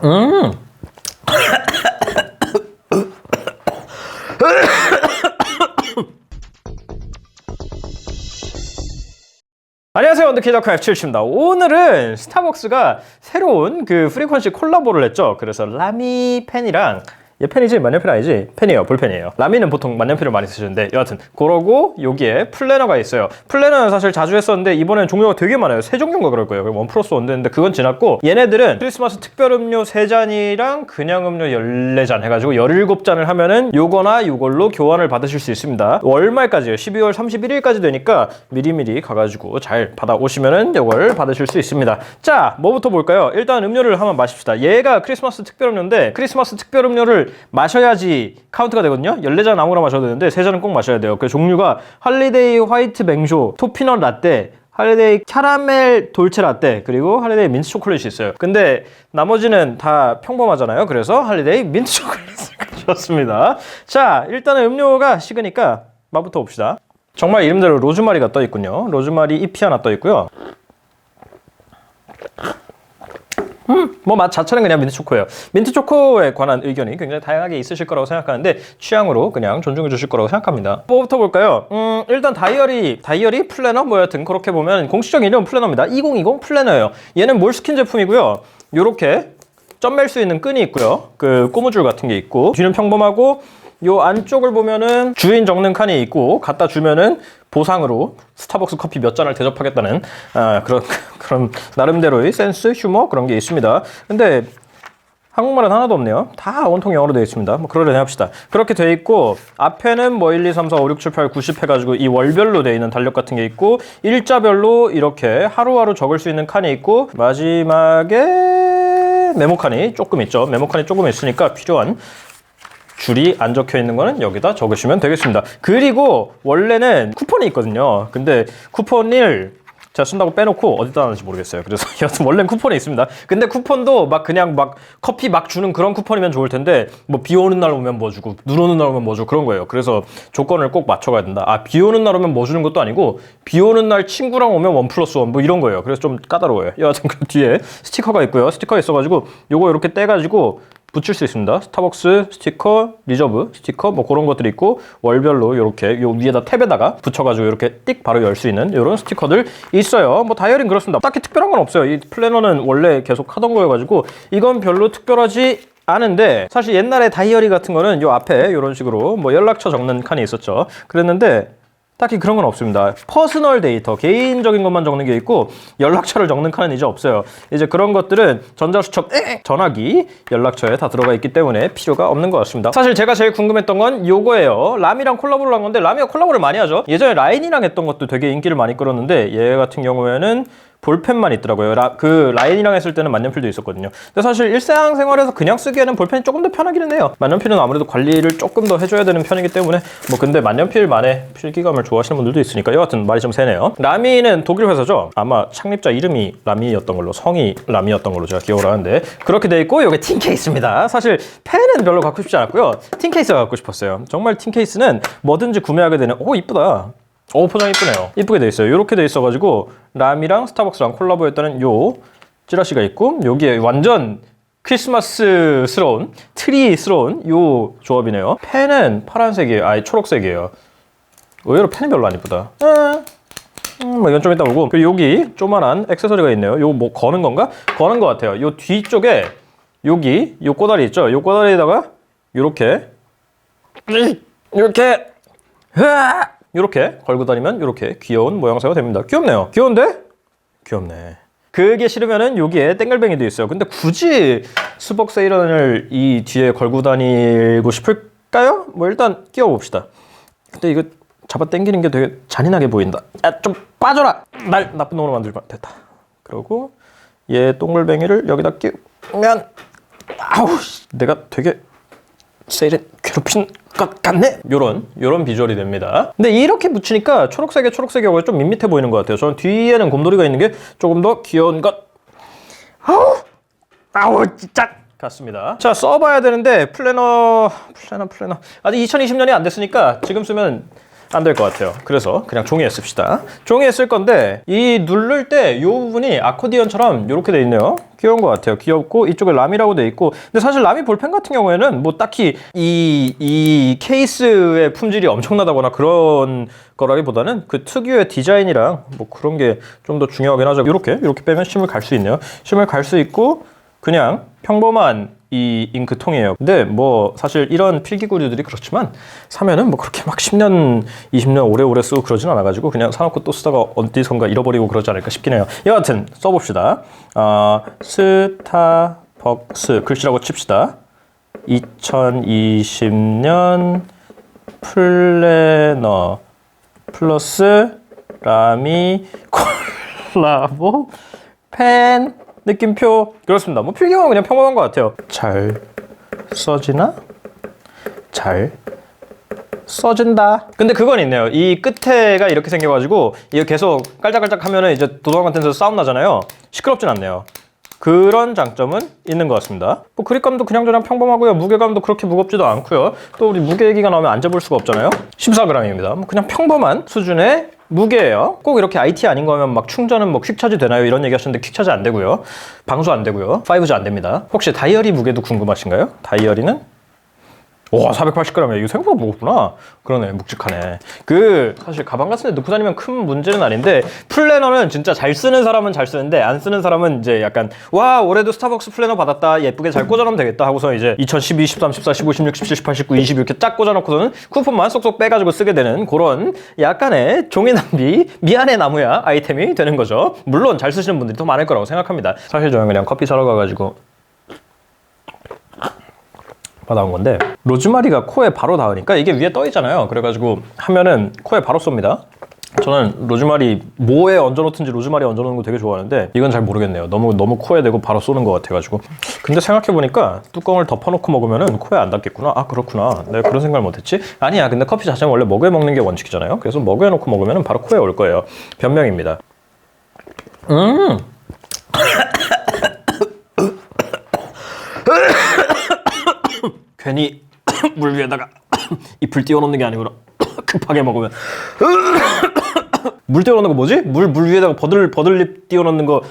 음. 안녕하세요. 언더키더크 F7입니다. 오늘은 스타벅스가 새로운 그 프리퀀시 콜라보를 했죠. 그래서 라미 펜이랑 얘 펜이지? 만년필 아니지? 펜이에요. 볼펜이에요. 라미는 보통 만년필을 많이 쓰시는데 여하튼 그러고 여기에 플래너가 있어요. 플래너는 사실 자주 했었는데 이번엔 종류가 되게 많아요. 세 종류인가 그럴 거예요. 원 플러스 원 되는데 그건 지났고 얘네들은 크리스마스 특별 음료 3잔이랑 그냥 음료 14잔 해가지고 17잔을 하면은 요거나 요걸로 교환을 받으실 수 있습니다. 월말까지요. 12월 31일까지 되니까 미리미리 가가지고 잘 받아오시면은 요걸 받으실 수 있습니다. 자, 뭐부터 볼까요? 일단 음료를 한번 마십시다. 얘가 크리스마스 특별 음료인데 크리스마스 특별 음료를 마셔야지 카운트가 되거든요. 14잔 아무거나 마셔도 되는데 3잔은 꼭 마셔야 돼요. 그 종류가 할리데이 화이트 맹쇼, 토피넛 라떼, 할리데이 캐러멜 돌체 라떼 그리고 할리데이 민트 초콜릿이 있어요. 근데 나머지는 다 평범하잖아요. 그래서 할리데이 민트 초콜릿을 가져왔습니다. 자, 일단은 음료가 식으니까 맛부터 봅시다. 정말 이름대로 로즈마리가 떠 있군요. 로즈마리 잎이 하나 떠 있고요. 뭐 맛 자체는 그냥 민트 초코예요. 민트 초코에 관한 의견이 굉장히 다양하게 있으실 거라고 생각하는데 취향으로 그냥 존중해 주실 거라고 생각합니다. 뭐부터 볼까요? 음, 일단 다이어리, 다이어리 플래너 뭐 여튼 그렇게 보면 공식적 이름은 플래너입니다. 2020 플래너예요. 얘는 몰스킨 제품이고요. 요렇게 점 맬 수 있는 끈이 있고요. 그 고무줄 같은 게 있고 뒤는 평범하고 요 안쪽을 보면은 주인 적는 칸이 있고 갖다 주면은 보상으로 스타벅스 커피 몇 잔을 대접하겠다는 아, 그런 그런 나름대로의 센스, 휴머 그런 게 있습니다. 근데 한국말은 하나도 없네요. 다 온통 영어로 되어 있습니다. 뭐 그러려니 합시다. 그렇게 되어 있고 앞에는 뭐 1, 2, 3, 4, 5, 6, 7, 8, 90 해가지고 이 월별로 되어 있는 달력 같은 게 있고 일자별로 이렇게 하루하루 적을 수 있는 칸이 있고 마지막에 메모칸이 조금 있죠. 메모칸이 조금 있으니까 필요한 줄이 안 적혀 있는 거는 여기다 적으시면 되겠습니다. 그리고 원래는 쿠폰이 있거든요. 근데 쿠폰을 제가 쓴다고 빼놓고 어디다 놨는지 모르겠어요. 그래서 여튼 원래는 쿠폰이 있습니다. 근데 쿠폰도 막 그냥 막 커피 막 주는 그런 쿠폰이면 좋을 텐데 뭐 비 오는 날 오면 뭐 주고 눈 오는 날 오면 뭐 주고 그런 거예요. 그래서 조건을 꼭 맞춰가야 된다. 아 비 오는 날 오면 뭐 주는 것도 아니고 비 오는 날 친구랑 오면 원 플러스 원 뭐 이런 거예요. 그래서 좀 까다로워요. 여하튼 그 뒤에 스티커가 있고요. 스티커 있어가지고 요거 이렇게 떼가지고 붙일 수 있습니다. 스타벅스 스티커, 리저브 스티커 뭐 그런 것들이 있고 월별로 이렇게 요 위에다 탭에다가 붙여가지고 이렇게 띡 바로 열 수 있는 이런 스티커들 있어요. 뭐 다이어리는 그렇습니다. 딱히 특별한 건 없어요. 이 플래너는 원래 계속 하던 거여가지고 이건 별로 특별하지 않은데 사실 옛날에 다이어리 같은 거는 요 앞에 이런 식으로 뭐 연락처 적는 칸이 있었죠. 그랬는데 딱히 그런 건 없습니다. 퍼스널 데이터, 개인적인 것만 적는 게 있고 연락처를 적는 칸은 이제 없어요. 이제 그런 것들은 전자수첩, 에 전화기, 연락처에 다 들어가 있기 때문에 필요가 없는 것 같습니다. 사실 제가 제일 궁금했던 건 요거예요. 람이랑 콜라보를 한 건데 람이가 콜라보를 많이 하죠. 예전에 라인이랑 했던 것도 되게 인기를 많이 끌었는데 얘 같은 경우에는 볼펜만 있더라고요. 라, 그 라인이랑 했을 때는 만년필도 있었거든요. 근데 사실 일상생활에서 그냥 쓰기에는 볼펜이 조금 더 편하기는 해요. 만년필은 아무래도 관리를 조금 더 해줘야 되는 편이기 때문에 뭐 근데 만년필만의 필기감을 좋아하시는 분들도 있으니까 여하튼 말이 좀 새네요. 라미는 독일 회사죠. 아마 창립자 이름이 라미였던 걸로 성이 라미였던 걸로 제가 기억을 하는데 그렇게 돼 있고 이게 틴 케이스입니다. 사실 펜은 별로 갖고 싶지 않았고요. 틴 케이스가 갖고 싶었어요. 정말 틴 케이스는 뭐든지 구매하게 되는 오 이쁘다. 오 포장 이쁘네요. 이쁘게 돼 있어요. 이렇게 돼 있어가지고 람이랑 스타벅스랑 콜라보했다는 요 찌라시가 있고 여기에 완전 크리스마스스러운 트리스러운 요 조합이네요. 펜은 파란색이에요. 아니 초록색이에요. 의외로 펜이 별로 안 이쁘다. 음, 음, 뭐 이건 좀 이따 보고 그리고 여기 조만한 액세서리가 있네요. 요뭐 거는 건가? 거는 것 같아요. 요 뒤쪽에 여기 요 꼬다리 있죠? 요 꼬다리에다가 요렇게 이렇게 으아! 이렇게 걸고 다니면 이렇게 귀여운 모양새가 됩니다. 귀엽네요. 귀여운데? 귀엽네. 그게 싫으면은 여기에 땡글뱅이도 있어요. 근데 굳이 스벅 세이런을 이 뒤에 걸고 다니고 싶을까요? 뭐 일단 끼워 봅시다. 근데 이거 잡아 당기는 게 되게 잔인하게 보인다. 야, 좀 빠져라! 날 나쁜 놈으로 만들면 됐다. 그리고 얘 동글뱅이를 여기다 끼우면 아우 씨, 내가 되게 세일은 괴롭힌 것 같네? 요런, 요런 비주얼이 됩니다. 근데 이렇게 붙이니까 초록색에 초록색이하고 좀 밋밋해 보이는 것 같아요. 저는 뒤에는 곰돌이가 있는 게 조금 더 귀여운 것. 아우! 아우, 진짜! 같습니다. 자, 써봐야 되는데, 플래너, 플래너, 플래너. 아직 2020년이 안 됐으니까 지금 쓰면 안 될 것 같아요. 그래서 그냥 종이에 씁시다. 종이에 쓸 건데 이 누를 때 이 부분이 아코디언처럼 이렇게 돼 있네요. 귀여운 것 같아요. 귀엽고 이쪽에 람이라고 돼 있고 근데 사실 람이 볼펜 같은 경우에는 뭐 딱히 이, 이 케이스의 품질이 엄청나다거나 그런 거라기보다는 그 특유의 디자인이랑 뭐 그런 게 좀 더 중요하긴 하죠. 이렇게 이렇게 빼면 심을 갈 수 있네요. 심을 갈 수 있고 그냥 평범한 이 잉크통이에요. 근데 뭐 사실 이런 필기구류들이 그렇지만 사면은 뭐 그렇게 막 10년, 20년 오래오래 쓰고 그러진 않아가지고 그냥 사놓고 또 쓰다가 어디선가 잃어버리고 그러지 않을까 싶긴 해요. 여하튼 써봅시다. 어, 스타벅스 글씨라고 칩시다. 2020년 플래너 플러스 라미 콜라보 펜 느낌표 그렇습니다. 뭐 필기만 그냥 평범한 것 같아요. 잘 써지나? 잘 써진다. 근데 그건 있네요. 이 끝에가 이렇게 생겨가지고 이거 계속 깔짝깔짝 하면은 이제 도도감 같은 데서 싸움 나잖아요. 시끄럽진 않네요. 그런 장점은 있는 것 같습니다. 뭐 그립감도 그냥저냥 평범하고요. 무게감도 그렇게 무겁지도 않고요. 또 우리 무게 얘기가 나오면 안 잡을 수가 없잖아요. 14g입니다. 뭐 그냥 평범한 수준의 무게예요. 꼭 이렇게 IT 아닌 거면 막 충전은 뭐 퀵차지 되나요? 이런 얘기 하셨는데 퀵차지 안 되고요. 방수 안 되고요. 5G 안 됩니다. 혹시 다이어리 무게도 궁금하신가요? 다이어리는 와 480g이야 이거 생각보다 무겁구나. 그러네 묵직하네. 그 사실 가방 같은 데 넣고 다니면 큰 문제는 아닌데 플래너는 진짜 잘 쓰는 사람은 잘 쓰는데 안 쓰는 사람은 이제 약간 와 올해도 스타벅스 플래너 받았다. 예쁘게 잘 꽂아놓으면 되겠다 하고서 이제 2012, 13, 14, 15, 16, 17, 18, 19, 20 이렇게 쫙 꽂아놓고서는 쿠폰만 쏙쏙 빼가지고 쓰게 되는 그런 약간의 종이 낭비 미안해 나무야 아이템이 되는 거죠. 물론 잘 쓰시는 분들이 더 많을 거라고 생각합니다. 사실 저는 그냥 커피 사러 가가지고 받아온 건데 로즈마리가 코에 바로 닿으니까 이게 위에 떠 있잖아요. 그래가지고 하면은 코에 바로 쏩니다. 저는 로즈마리 뭐에 얹어놓든지 로즈마리 얹어놓는 거 되게 좋아하는데 이건 잘 모르겠네요. 너무 너무 코에 대고 바로 쏘는 것 같아가지고. 근데 생각해 보니까 뚜껑을 덮어놓고 먹으면은 코에 안 닿겠구나. 아 그렇구나. 내가 그런 생각을 못했지. 아니야. 근데 커피 자체는 원래 머그에 먹는 게 원칙이잖아요. 그래서 머그에 놓고 먹으면은 바로 코에 올 거예요. 변명입니다. 음. 괜히 물 위에다가 잎을 띄워놓는 게 아니구나. 급하게 먹으면 물 띄워놓는 거 뭐지? 물 물 위에다가 버들 버들잎 띄워놓는 거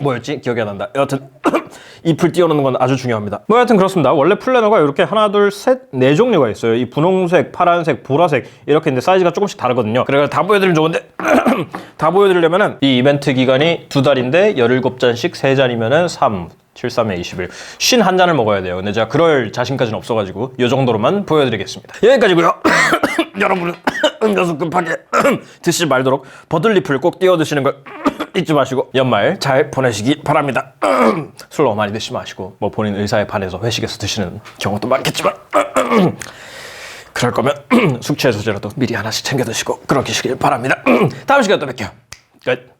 뭐였지? 기억이 안 난다. 여하튼 잎을 띄워놓는 건 아주 중요합니다. 뭐 여하튼 그렇습니다. 원래 플래너가 이렇게 하나, 둘, 셋, 네 종류가 있어요. 이 분홍색, 파란색, 보라색 이렇게 있는데 사이즈가 조금씩 다르거든요. 그래서 다 보여드리면 좋은데 다 보여드리려면 은 이 이벤트 기간이 두 달인데 17잔씩 세잔이면 은 3, 7, 3에 20일. 51잔을 먹어야 돼요. 근데 제가 그럴 자신까지는 없어가지고 이 정도로만 보여드리겠습니다. 여기까지고요. 여러분은 음료수 급하게 드시지 말도록 버들잎을 꼭 띄워 드시는 걸 잊지 마시고 연말 잘 보내시기 바랍니다. 술 너무 많이 드시지 마시고 뭐 본인 의사에 반해서 회식에서 드시는 경우도 많겠지만 그럴 거면 숙취 해소제라도 미리 하나씩 챙겨 드시고 그러시길 바랍니다. 다음 시간에 또 뵐게요. 끝.